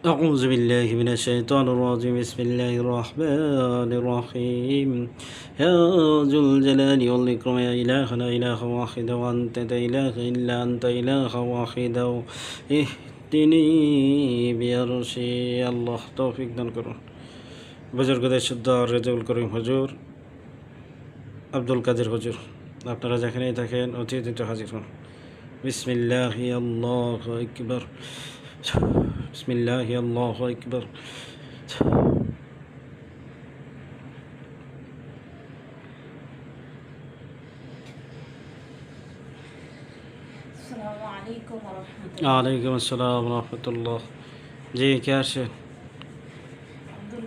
أعوذ بالله من الشيطان الرجيم بسم الله الرحمن الرحيم يا ذو الجلال والإكرام يا إله لا إله واحد وأنت لا إله إلا أنت إله واحد اهدني بأرشي الله توفيق দান করুন বুজুর্গদের শুদ্ধ রেজুল করিম হুজুর আব্দুল কাদের হুজুর আপনারা যেখানেই থাকেন অতি অতীত হাজির হন বিসমিল্লাহ আল্লাহ আকবর বিসমিল্লাহ আল্লাহ আসসালামু আলাইকুম আসসালাম রহমতুল্লাহ জি কে আসে? হুজুর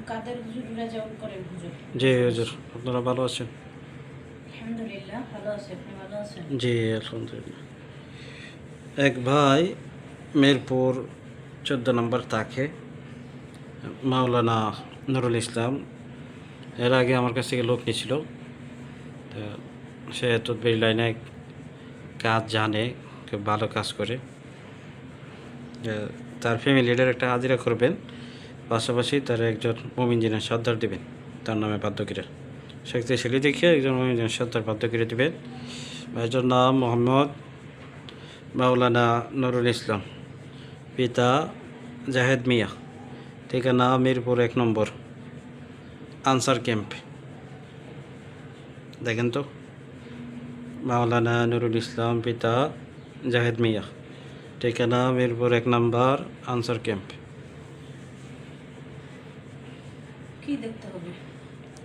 জি হুজুর আপনারা আছে ভালো আছেন? জি আলহামদুলিল্লাহ। এক ভাই মিরপুর চোদ্দ নম্বর তাকে, মাওলানা নুরুল ইসলাম। এর আগে আমার কাছ থেকে লোক নিয়েছিল। তো সে তদবির লাইনে কাজ জানে, খুব ভালো কাজ করে। তার ফ্যামিলিটার একটা হাজিরা করবেন, পাশাপাশি তার একজন মমিনজিনের সর্দার দিবেন, তার নামে বাদ্যকিরা শক্তিশালী দেখিয়ে একজন মমিনজিনের সর্দার বাদ্যকিরা দিবেন। ভাইটার নাম মোহাম্মদ মাওলানা নুরুল ইসলাম। পিতা জাহেদ মিয়া। ঠিকানা মিরপুর এক নম্বর আনসার ক্যাম্প। দেখেন তো মাওলানা নুরুল ইসলাম পিতা জাহেদ মিয়া। ঠিকানা মিরপুর এক নম্বর আনসার ক্যাম্প।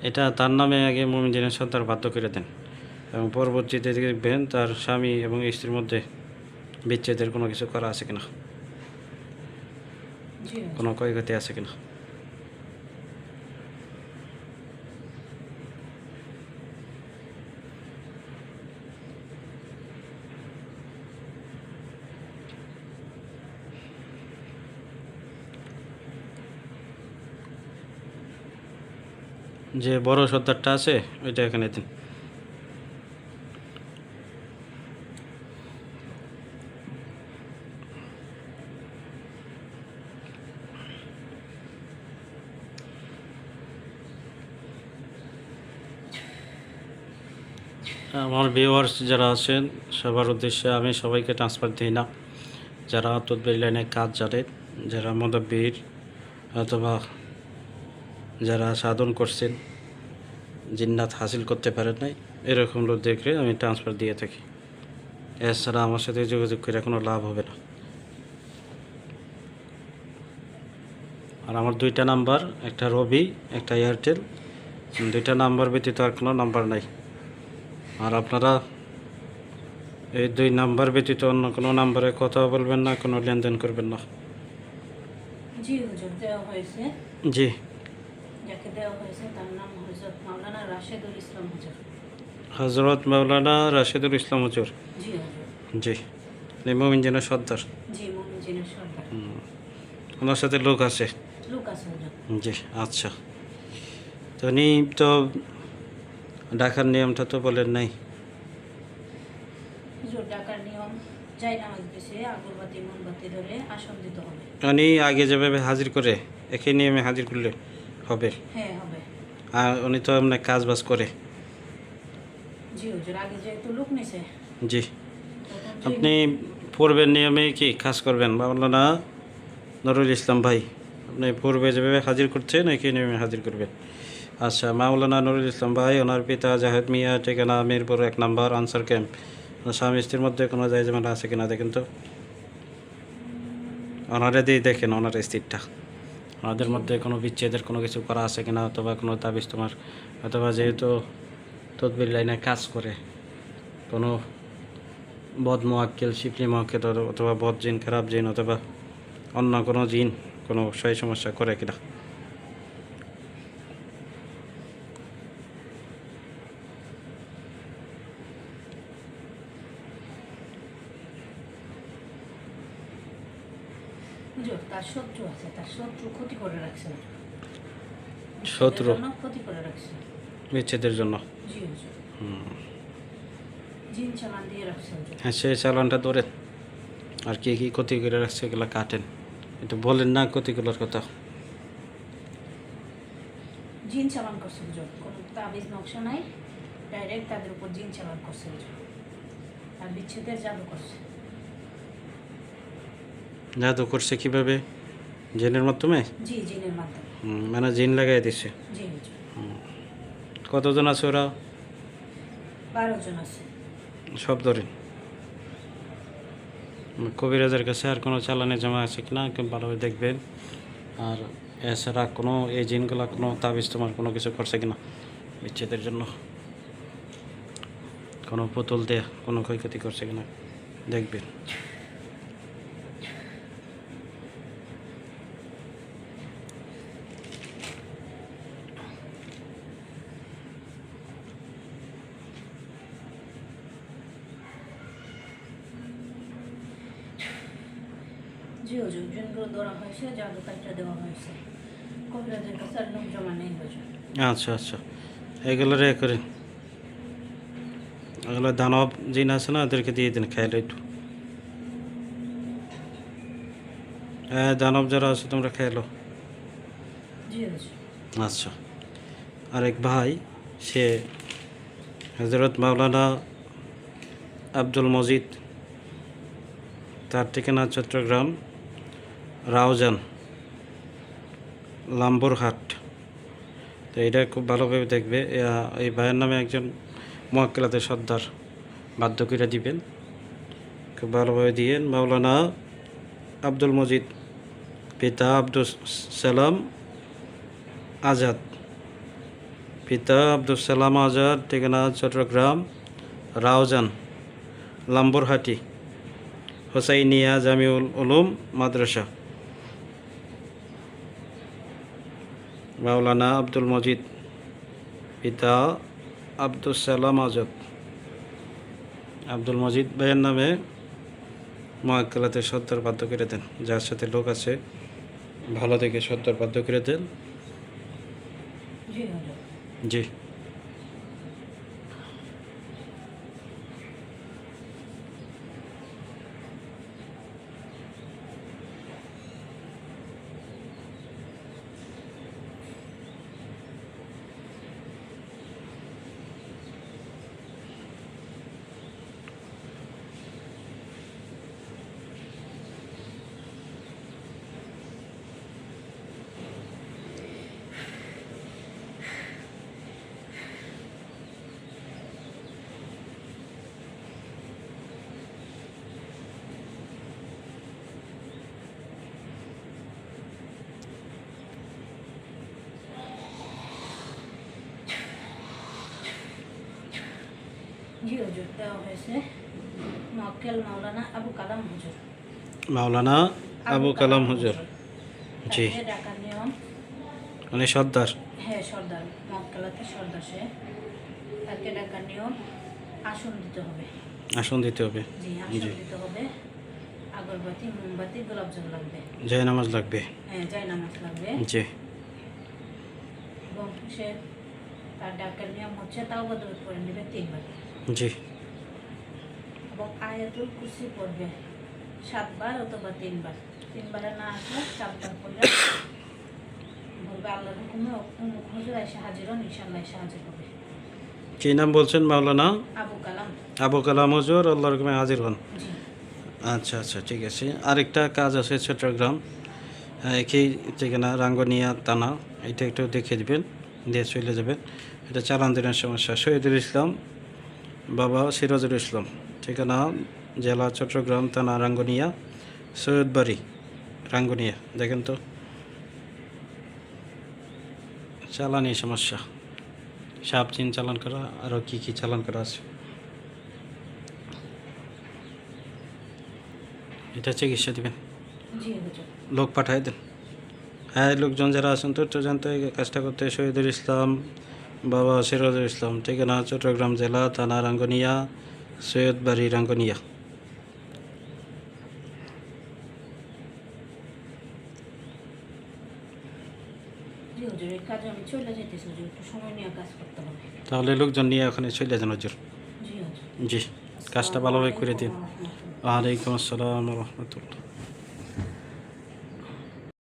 এটা তার নামে আগে মোমিনজিনের সন্তান বাধ্য করে দেন এবং পরবর্তীতে দেখবেন তার স্বামী এবং স্ত্রীর মধ্যে বিচ্ছেদের কোনো কিছু করা আছে কিনা। কোনো ক্ষয়ক্ষতি আছে কিনা যে বড় সর্দারটা আছে ওইটা এখানে দিন। আমার ভিউয়ার্স যারা আছেন, সবার উদ্দেশ্যে আমি সবাইকে ট্রান্সফার দিই না। যারা তদবির লাইনে কাজ জানেন যারা মদব্বির অথবা যারা সাধন করছেন, জিন্নাত হাসিল করতে পারেন নাই, এরকম লোক দেখলে আমি ট্রান্সফার দিয়ে থাকি। এছাড়া আমার সাথে যোগাযোগ করে কোনো লাভ হবে না। আর আমার দুইটা নাম্বার একটা রবি, একটা এয়ারটেল। দুইটা নাম্বার ব্যতীত আর কোনো নাম্বার নাই। আর আপনারা এই দুই নাম্বার ব্যতীত অন্য কোনো নাম্বারে কথা বলবেন না কোনো লেনদেন করবেন না। জি হুজুর দেওয়া হয়েছে। জি। যাকে দেওয়া হয়েছে তার নাম হযরত মাওলানা রাশেদুল ইসলাম হুজুর। হজরত মাওলানা রাশেদুল ইসলাম হুজুর? জি জি। নিমমিন যেন সর্দার? জি মুমিনের সর্দার। ওনার সাথে লোক আছে? লোক আছে জি আচ্ছা। তো উনি তো ডাকার নিয়মটা তো বলেন নাই। উনি আগে যেভাবে হাজির করে একই নিয়মে হাজির করলে হবে। হ্যাঁ আর উনি তো এমনি কাজ বাজ করে। জি আপনি পূর্বের নিয়মে কি কাজ করবেন? বা না নুরুল ইসলাম ভাই আপনি পূর্বে যেভাবে হাজির করছেন একই নিয়মে হাজির করবেন। আচ্ছা মাওলানা নুরুল ইসলাম ভাই, ওনার পিতা জাহেদ মিয়া, ঠিকানা মিরপুর এক নাম্বার, আনসার ক্যাম্প। স্বামী স্ত্রীর মধ্যে কোনো জায়জামেলা আছে কিনা দেখেন তো। ওনারে দিয়ে দেখেন, ওনার স্ত্রীরটা ওনাদের মধ্যে কোনো বিচ্ছেদের কোনো কিছু করা আছে কিনা, অথবা কোনো তাবিজ তোমার, অথবা যেহেতু তদবির লাইনে কাজ করে, কোনো বদ মোয়াক্কেল শিপলি মোয়াক্কেল, অথবা বদ জিন, খারাপ জিন, অথবা অন্য কোনো জিন, কোনো সই সমস্যা করে কিনা। তার শত্রু আছে তার শত্রু ক্ষতি করে রাখছে শত্রু? ক্ষতি করে রাখছে। বিচ্ছেদের জন্য? জি হুজুর জিন চালান দিয়ে রাখছে হ্যাঁ সেই চালানটা ধরে। আর কি কি ক্ষতি করে রাখছে এগুলো কাটেন। একটু বলেন না ক্ষতিগুলোর কথা। জিন চালান করছে হুজুর কোনো তাবিজ নকশা নাই ডাইরেক্ট তাদের উপর জিন চালান করছে হুজুর আর বিচ্ছেদের জাদু করছে। জাদু করছে কীভাবে? জিনের মাধ্যমে? জি জিনের মাধ্যমে। মানে জিন লাগাই দিছে? জি কতজন আছে ওরা? বারো জন আছে। সব ধরে। কবিরাজের কাছে আর কোনো চালানে জমা আছে কিনা? ভালোভাবে দেখবেন। আর এছাড়া কোনো এই জিনগুলা কোনো তাবিজ তোমার কোনো কিছু করছে কিনা? বিচ্ছেদের জন্য। কোনো পুতুল দিয়ে কোনো ক্ষয়ক্ষতি করছে কিনা? দেখবেন। জি ধরা হয়েছে জাদু কাজটা দেওয়া হয়েছে। কবিরাজের কাছে আর লোক জমা নেই আচ্ছা আচ্ছা। এগুলো রে করে। এগুলো দানব জিন আছে না ওদেরকে দিয়ে দিন খাইলে একটু। হ্যাঁ দানব যারা আছে তোমরা খেলো আচ্ছা। আরেক ভাই সে হজরত মাওলানা আব্দুল মজিদ। তার ঠিকানা চট্টগ্রাম। রাউজান, লাম্বরহাট। তো এটা খুব ভালোভাবে দেখবে। এই ভাইয়ের নামে একজন মোয়াক্কেলাতে সর্দার বাধ্য করে দিবেন। খুব ভালোভাবে দিয়েন। মাওলানা আব্দুল মজিদ, পিতা আব্দুল সালাম আজাদ। পিতা আব্দুল সালাম আজাদ, ঠিকানা চট্টগ্রাম, রাউজান, লাম্বরহাটি, হোসাইনিয়া জামিউল উলুম মাদ্রাসা। মাওলানা আব্দুল মজিদ পিতা আব্দুল সালাম আজাদ। আব্দুল মজিদ ভাইয়ের নামে মহাকালাতে সত্তর বাধ্য করে দেন যার সাথে লোক আছে ভালো থেকে সত্তর বাধ্য করে দেন। জি হুজুর জি জি হুজুর দেওয়া হয়েছে। মক্কেল মাওলানা আবু কালাম হুজুর। মাওলানা আবু কালাম হুজুর। জি। ডাকার নিয়ম। মানে সর্দার। হ্যাঁ সর্দার। মক্কেলাতে সর্দার সে। তাকে ডাকার নিয়ম। আসন দিতে হবে। আসন দিতে হবে। জি জি। আসন দিতে হবে। আগরবাতি মোমবাতি গোলাপজল লাগবে। জয় নামাজ লাগবে। হ্যাঁ নামাজ লাগবে। জি। এবং সে তার ডাকার নিয়ম হচ্ছে তাও বদল করে নেবে তিনবার। জি। এবং আয়াতুল কুরসি পড়বে। সাতবার অথবা তিনবার। তিনবারে না আসলে চারবার পড়লে বলবে আল্লাহর হুকুমে হুজুর এসে হাজির হন ইনশাল্লাহ এসে হাজির হবে। কী নাম বলছেন মাওলানা? আবু কালাম। আবু কালাম হুজুর আল্লাহর রকমে হাজির হন। আচ্ছা আচ্ছা ঠিক আছে। আরেকটা কাজ আছে চট্টগ্রাম। হ্যাঁ, একই ঠিকানা রাঙ্গনিয়া থানা এটা একটু দেখে দেবেন দিয়ে চলে যাবেন। এটা চালান দিনের সমস্যা। শহীদুল ইসলাম বাবা সিরাজুল ইসলাম ঠিকানা জেলা চট্টগ্রাম থানা রাঙ্গুনিয়া সৈয়দবাড়ি রাঙ্গুনিয়া। দেখেন তো। চালানি সমস্যা। সাপ চিন চালান করা আরও কী কী চালান করা আছে? এটা চিকিৎসা দিবেন? লোক পাঠাই দেন। হ্যাঁ লোকজন যারা আছেন তো জানতে কাজটা করতে শহীদুল ইসলাম বাবা সিরাজুল ইসলাম ঠিকানা চট্টগ্রাম জেলা থানা রাঙ্গনিয়া সৈয়দবাড়ি রাঙ্গনিয়া। তাহলে লোকজন নিয়ে ওখানে চলে যান হজুর। জি কাজটা ভালোভাবে করে দিন। আলাইকুম। ওয়ালাইকুম আসসালাম রহমতুল্লাহ।